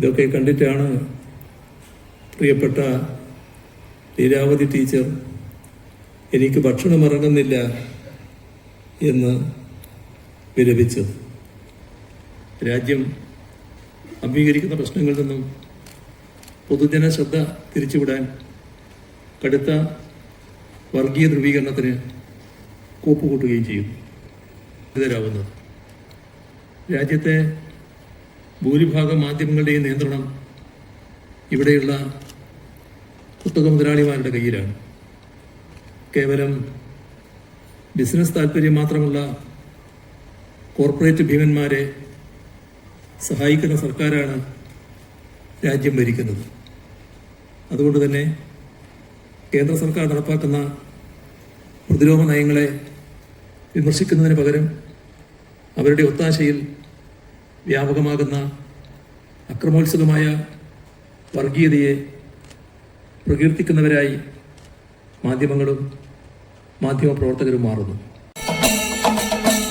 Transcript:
ഇതൊക്കെ കണ്ടിട്ടാണ് പ്രിയപ്പെട്ട ലീലാവതി ടീച്ചർ എനിക്ക് ഭക്ഷണം ഇറങ്ങുന്നില്ല എന്ന് വിലപിച്ചത്. രാജ്യം അംഗീകരിക്കുന്ന പ്രശ്നങ്ങളിൽ നിന്നും പൊതുജന ശ്രദ്ധ തിരിച്ചുവിടാൻ കടുത്ത വർഗീയ ധ്രുവീകരണത്തിന് കൂപ്പുകൂട്ടുകയും ചെയ്യും ഇതരാവുന്നത് രാജ്യത്തെ ഭൂരിഭാഗം മാധ്യമങ്ങളുടെയും നിയന്ത്രണം ഇവിടെയുള്ള കുത്തക മുതലാളിമാരുടെ കയ്യിലാണ്. കേവലം ബിസിനസ് താല്പര്യം മാത്രമുള്ള കോർപ്പറേറ്റ് ഭീമന്മാരെ സഹായിക്കുന്ന സർക്കാരാണ് രാജ്യം ഭരിക്കുന്നത്. അതുകൊണ്ട് തന്നെ കേന്ദ്ര സർക്കാർ നടപ്പാക്കുന്ന പ്രതിരോധ നയങ്ങളെ വിമർശിക്കുന്നതിന് പകരം അവരുടെ ഒത്താശയിൽ വ്യാപകമാകുന്ന അക്രമോത്സുകമായ വർഗീയതയെ പ്രകീർത്തിക്കുന്നവരായി മാധ്യമങ്ങളും മാധ്യമ പ്രവർത്തകരും മാറുന്നു.